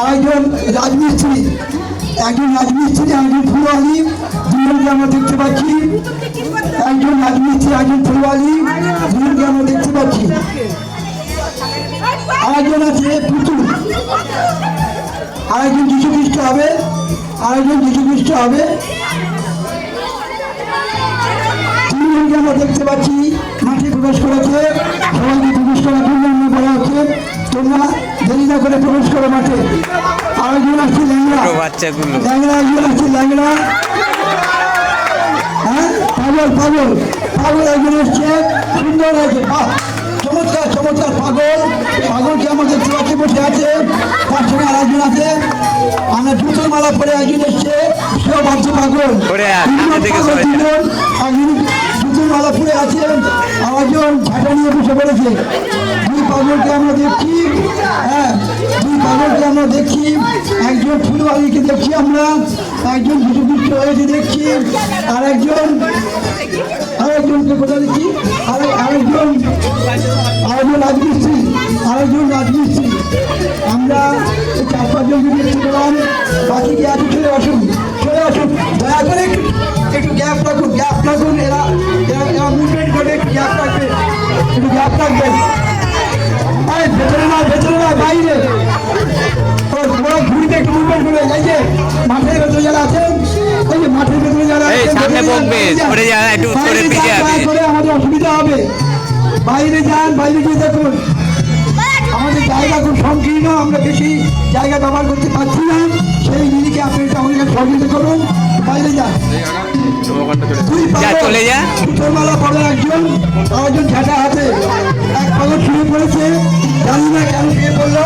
আরেকজন রাজমিস্ত্রি, একজন রাজমিস্ত্রি, একজন ফুলওয়ালি, দুজনকে আমরা দেখতে পাচ্ছি। একজন রাজমিস্ত্রি, একজন ফুলওয়ালি, দুজনকে আমরা দেখতে পাচ্ছি। আরেকজন আছে পুতুল। আরেকজন যীশু খ্রিস্ট হবে, আরেকজন যীশু খ্রিস্ট হবে। তিনজনকে আমরা দেখতে পাচ্ছি, মাঠে প্রবেশ করেছে। সবাইকে প্রবেশ করার জন্য বলা হচ্ছে। তোমরা দেরি না করে প্রবেশ করো মাঠে। আরেকজন আসছে ছোট বাচ্চাগুলো। ল্যাংড়া একজন আসছে ল্যাংড়া। হ্যাঁ? পাগল পাগল। পাগল একজন এসছে। সুন্দর আছে বাহ! চমৎকার চমৎকার পাগল। পাগলকে দেখতে পাচ্ছি বসে আছে? তার সঙ্গে আরেকজন আছে। আমরা জুতোর মালা পরে একজন এসছে। সেও ভাবছে পাগল। একজন জুতোর মালা পরে আছে। আরেকজন ঝাঁটা নিয়ে বসে পড়েছে। পাগলকে আমরা দেখছি হ্যাঁ দুই পাগলকে আমরা দেখছি একজন ফুলবাড়িকে দেখছি আমরা, একজন যীশুখ্রিস্ট হয়েছে দেখছি আর একজন আরেকজনকে কোথায় দেখছি আরেক আরেকজন আরেকজন রাজমিস্ত্রি আরেকজন রাজমিস্ত্রি। আমরা চার পাঁচজনকে দেখতে পেলাম বাকি কি আছে চলে আসুন চলে আসুন। দয়া করে একটু গ্যাপ রাখুন গ্যাপ রাখুন, এরা এরা মুভমেন্ট করে গ্যাপ রাখবে, একটু গ্যাপ রাখবেন আরে ভেতরে না ভেতরে না বাইরে। ঘুরিতে একটু মুভমেন্ট এই যে মাঠের ভেতরে যারা আছেন এই যে মাঠের ভেতরে যারা এই, সামনে যান, বকবে, বাইরে সরে যা, একটু সরে বাইরে পিছিয়ে যান, যাবি। দয়া করে আমাদের অসুবিধা হবে। বাইরে যান বাইরে গিয়ে দেখুন। আমাদের জায়গা খুব সংকীর্ণ আমরা বেশি জায়গা ব্যবহার করতে পারছি না। সেই দিদিকে আপনি একটু আমাদের সহযোগিতা করুন। বাইরে যান। চলে যা। মালা পরে একজন ঝাঁটা হাতে এক পাগল শুয়ে পড়েছে জানি না কেন শুয়ে পড়ল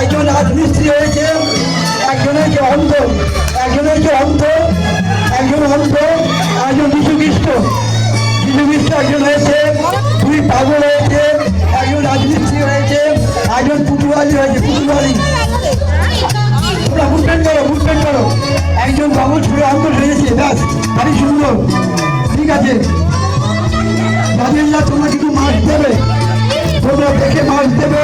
একজন রাজমিস্ত্রি হয়েছে একজন হয়েছে অন্ধ একজন হয়েছে অন্ধ একজন অন্ধ একজন যীশু খ্রিস্ট যীশু খ্রিস্ট একজন হয়েছে, দুই পাগল হয়েছে, একজন রাজমিস্ত্রি হয়েছে, একজন পুতুয়ালি হয়েছে পুতুয়ালি তোমরা মুভমেন্ট করো মুভমেন্ট করো। একজন পাগল ছুড়ে অন্ধ হয়েছে ব্যাস ভারী সুন্দর। ঠিক আছে। যা তোমরা কিছু মাছ দেবে? তোমরা দেখে মাছ দেবে?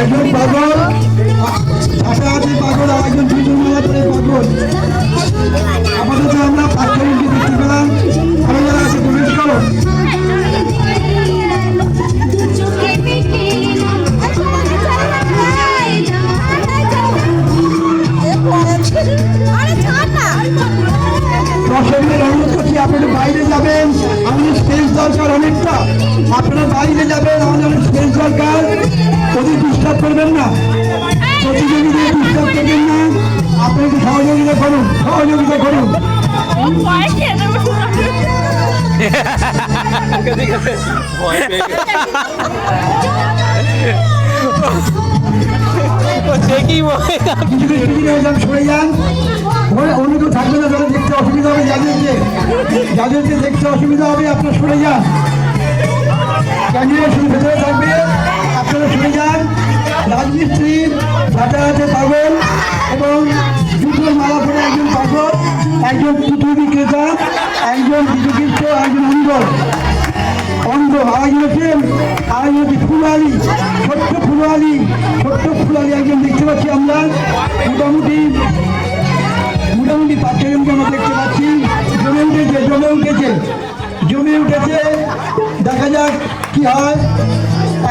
একজন পাগল হাঁটাহাঁটি পাগল আর একজন দুজন মেলা করে পাগল। সরে যান ওরা থাকবে না যারা দেখতে অসুবিধা হবে যাদেরকে যাদেরকে দেখতে অসুবিধা হবে আপনারা সরে যান ক্যান্ডিডেট ভেতরে থাকবে আপনারা সরে যান রাজমিস্ত্রি হাতে পাগল এবং জুতোর মালা পরে একজন পাগল, একজন পুতুল বিক্রেতা, একজন বিদ্যুৎ একজন অন্ধ অন্ধ আরেকজন হচ্ছেন আরেকজন হচ্ছে ফুলালি ছোট্ট ফুলালি ছোট্ট ফুলালি একজন দেখতে পাচ্ছি আমরা। মোটামুটি মোটামুটি পাঁচজনকে আমরা দেখতে পাচ্ছি। জমে উঠেছে জমে উঠেছে জমে উঠেছে। দেখা যাক কি হয়।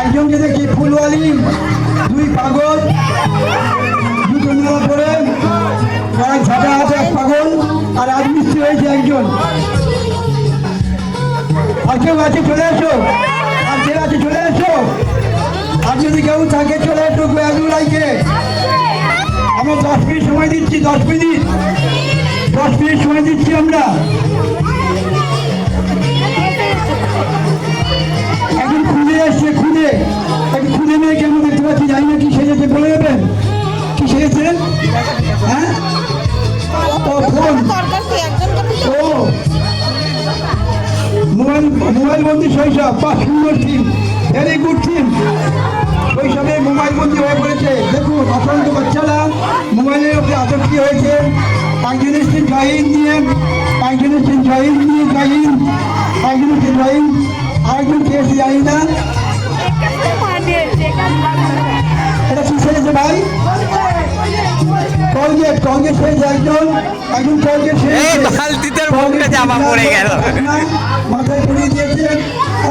একজনকে দেখি ফুলওয়ালি, দুই পাগল, দুটো মেলা পরে। এক ঝাঁটা হাতে এক পাগল, আর রাজমিস্ত্রি হয়েছে একজন। কেউ আছে চলে এসো। আর আছে, চলে এসো। আর যদি কেউ থাকে, চলে এসো লাইকে। আমরা দশ মিনিট সময় দিচ্ছি, দশ মিনিট। দশ মিনিট সময় দিচ্ছি আমরা। এখন খুঁজে খুঁজে খুঁজে। সুন্দর টিম ভেরি গুড টিম শৈশবে মোবাইল বন্দি হয়ে পড়েছে। দেখুন, অসংখ্য বাচ্চারা মোবাইলের উপরে আসক্তি হয়েছে। এসছেন জয়িন নিয়ে এসছেন জয়িন নিয়ে জয়িন এসছেন জয়িন। আরেকজন কে জানি না। কলগেট সেজেছে একজন একজন কলগেট এই সেজেছে বালতিতে মুখটা জামা পড়ে গেল। মাথায় পরিয়ে দিয়েছেন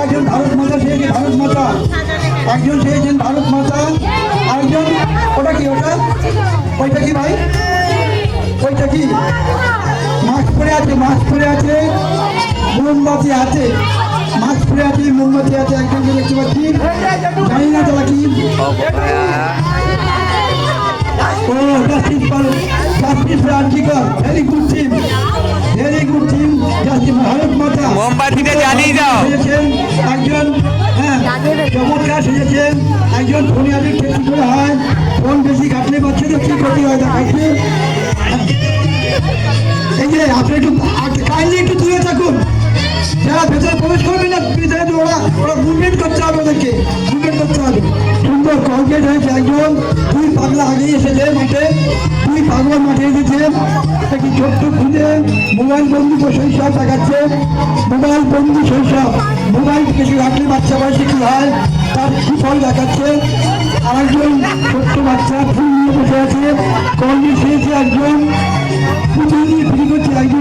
একজন ভারত মাতা সেজেছে ভারত মাতা। একজন সেজেছেন ভারত মাতা আরেকজন ওটা কি ওটা? ওইটা কি ভাই? ওইটা কি? মাস্ক পরে আছে মাস্ক পরে আছে মোমবাতি আছে মাস্ক পরে আছে মোমবাতি আছে একজনকে দেখতে পাচ্ছি। জানি না তারা কি। ও justice justice article very good team very good team justice Bharat Mata দাও। একজন হ্যাঁ চমৎকার সেজেছেন একজন ফোনে আগে ক্ষতি হয় ফোন বেশি ঘাটলে বাচ্চাদের কি ক্ষতি হয় এই যে আপনি একটু কাইন্ডলি একটু দূরে থাকুন যারা ভেতরে প্রবেশ করবে না, ভেতরে ওরা ওরা মুভমেন্ট করতে হবে ওদেরকে মুভমেন্ট করতে হবে। কলগেট হয়েছে একজন দুই পাগলা আগেই এসেছে মাঠে, দুই পাগলা মাঠে এসেছে। একটি ছোট্ট খুলে মোবাইল বন্ধু শৈশব দেখাচ্ছে? মোবাইল বন্ধু শৈশব মোবাইল কিছু রাখলে বাচ্চা বয়সে কী হয়, তার সুফল দেখাচ্ছে? আরেকজন ছোট্ট বাচ্চা ফুল নিয়ে বসে আছে কলগেট খেয়েছে একজন পুজো নিয়ে ফিরে করছে একজন একজন।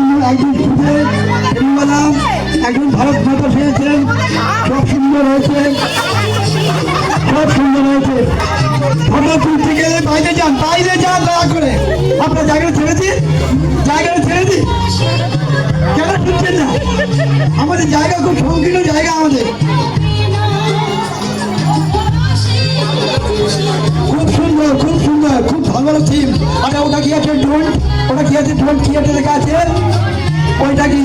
ভালো আচ্ছা ওটা কি আছে? ড্রোন ওটা কি আছে? ড্রোন আছে? লেখা আছে? ওইটা কি?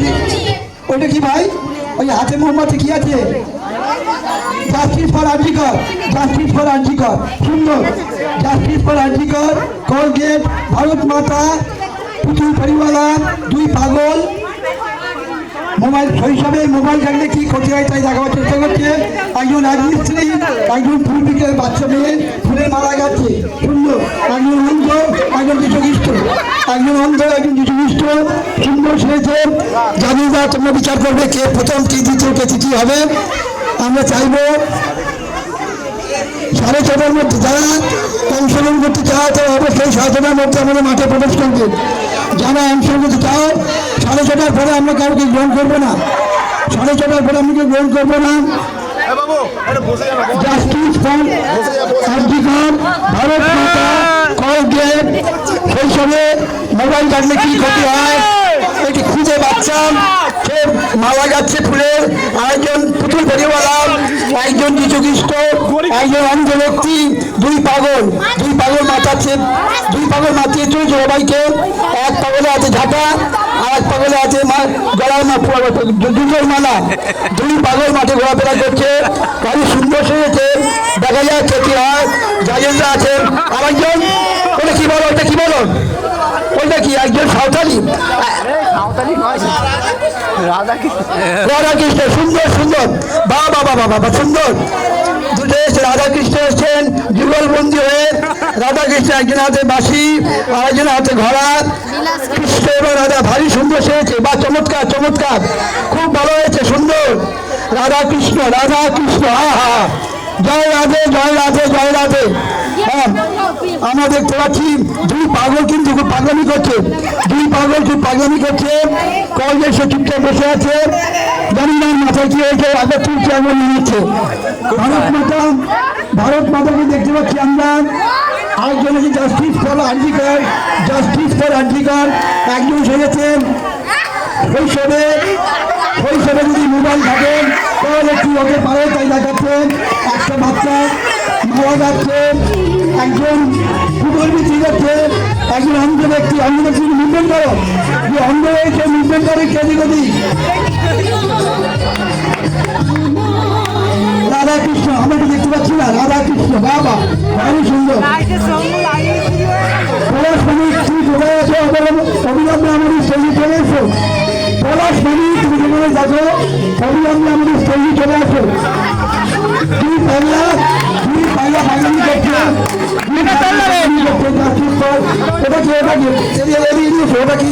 ওইটা কি ভাই? ওই হাতে মোমবাতি কি আছে? Justice for RG Kar justice for RG Kar সুন্দর। Justice for RG Kar Colgate Bharat Mata পুতুল পরিওয়ালা দুই পাগল মোবাইল শৈশবে মোবাইল থাকলে কি ক্ষতি হয় তাই দেখাবার চেষ্টা করছে। একজন রাজমিস্ত্রি একজন ফুল বাচ্চা মেয়ে ফুলের মারা গেছে। সুন্দর। একজন অন্ধ, একজন যীশুখ্রিস্ট। একজন অন্ধ, একজন যীশুখ্রিস্ট। সুন্দর সেরেছে জানি না তোমরা বিচার করবে কে প্রথম, কি দ্বিতীয়, কে তৃতীয় হবে। আমরা চাইব সাড়ে ছটার মধ্যে যারা অংশগ্রহণ করতে চাও তারা অবশ্যই সাড়ে ছটার মধ্যে আমাদের মাঠে প্রবেশ করবে। যারা অংশগ্রহণ করতে চাও সাড়ে ছটার পরে আমরা কাউকে গ্রহণ করব না। সাড়ে ছটার পরে আমি কেউ গ্রহণ করব না? জাস্টিস ফর আর্জিকর ভারত মাতা কলগেট শৈশবে মোবাইল থাকলে কি ক্ষতি হয়? একটি খুঁজে বাচ্চা সে মালা যাচ্ছে ফুলের আরেকজন পুতুল পরিওয়ালা একজন একজন অন্ধ ব্যক্তি দুই পাগল। দুই পাগল মাতাচ্ছে দুই পাগল মাতিয়ে চলেছে সবাইকে। এক পাগলে আছে ঝাঁটা আর এক পাগলে আছে মা গলার মা দুজন মালা। দুই পাগল মাঠে ঘোরাফেরা করছে গাড়ি সুন্দর সেরেছে দেখা যায় কে কি হয় জাজেন্দ্র আছেন আরেকজন ওটা কি বলো ওটা কি বলো? ওইটা কি একজন সাঁওতালি? রাধাকৃষ্ণ। সুন্দর সুন্দর। বাবা বাবা বাবা সুন্দর। এসে রাধাকৃষ্ণ এসছেন যুগলবন্দি হয়ে রাধাকৃষ্ণ একজন হাতে বাসি আরেকজন হাতে ঘোড়া। কৃষ্ণ এবং রাধা ভারী সুন্দর সেরেছে বা চমৎকার চমৎকার। খুব ভালো হয়েছে, সুন্দর। রাধা কৃষ্ণ রাধা কৃষ্ণ, হা হা। জয় রাধে জয় রাধে জয় রাধে। আমরা দেখতে পাচ্ছি দুই পাগল কিন্তু খুব পাগলামি করছে। দুই পাগল খুব পাগলামি করছে। কলেজে সে চুপচাপ বসে আছে। জানি না মাথায় কি হয়েছে, আগে তুলছে আগে নিয়ে নিচ্ছে। ভারত মাতা, ভারত মাতাকে দেখতে পাচ্ছি আমরা। আরেকজন আছে justice for RG Kar justice for RG Kar একজন সেরেছেন শৈশবে। শৈশবে যদি মোবাইল থাকেন তাহলে কি হতে পারে তাই দেখাচ্ছেন একটা বাচ্চা মারা যাচ্ছে। একজন কুকুরবিচি যাচ্ছে। একজন অন্ধ ব্যক্তি অন্ধ ব্যক্তি মুভমেন্ট করো? যে অন্ধ হয়েছে মুভমেন্ট করে কেজি গদি রাধা কৃষ্ণ আমরা তো দেখতে পাচ্ছি না রাধা কৃষ্ণ বাবা ভারী সুন্দর। পলাশ মানিক তুমি কোথায় আছো? অবিলম্বে আমাদের স্টেজে চলে এসো। পলাশ মানিক তুমি যেখানে দেখো অবিলম্বে আমাদের স্টেজে চলে আসো দুই পাল্লা ওটা কি এরিয়া ওটা কি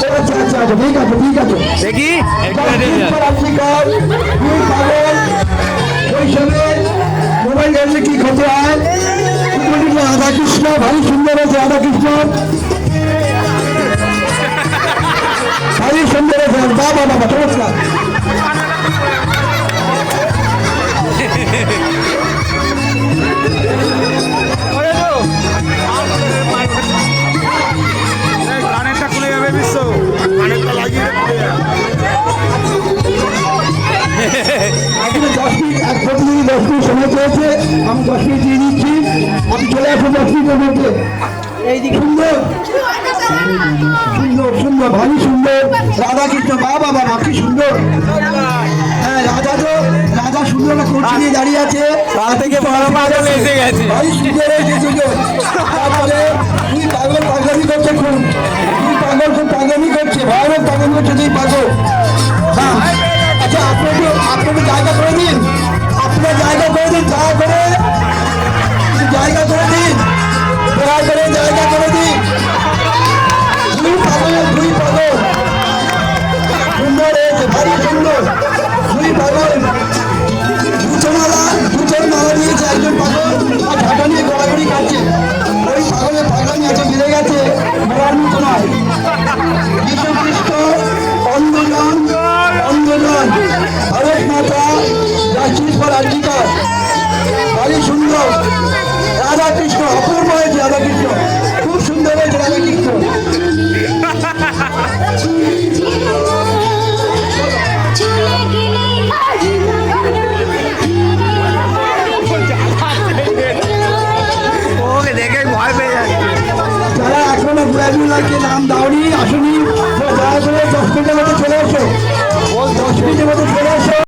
ঠিক আছে ঠিক আছে দেখি মোবাইল গেলে কি ক্ষতি হয় রাধা কৃষ্ণ ভারী সুন্দর আছে রাধা কৃষ্ণ ভারী সুন্দর আছে বাবা বাবা নমস্কার কানেরটা খুলে যাবে দশ মিনিট সময় পেয়েছে আমি দশ আপনি চলে আসুন দশ মিনিটের মধ্যে সুন্দর সুন্দর সুন্দর ভারী সুন্দর। রাধা কৃষ্ণ বাবা বাবা কি সুন্দর। রাধা তো রাধা সুন্দর একটা কলসি নিয়ে দাঁড়িয়ে আছে। তার থেকে বড় পাগল এসে গেছে। ভারী সুন্দর হয়েছে সুন্দর তারপরে তুই পাগল পাগলামি করছে খুব। তুই পাগল খুব পাগলামি করছে ভয়ানক পাগল করছে তুই পাগল। আচ্ছা আপনাকে আপনাকে জায়গা করে দিন। আপনার জায়গা করে দিন দয়া করে। জায়গা করে দিন। দয়া করে জায়গা করে দিন। দুই পাগল দুই পাগল। সুন্দর হয়েছে ভারী সুন্দর। সংস্কৃতির মধ্যে ফিরে আসো।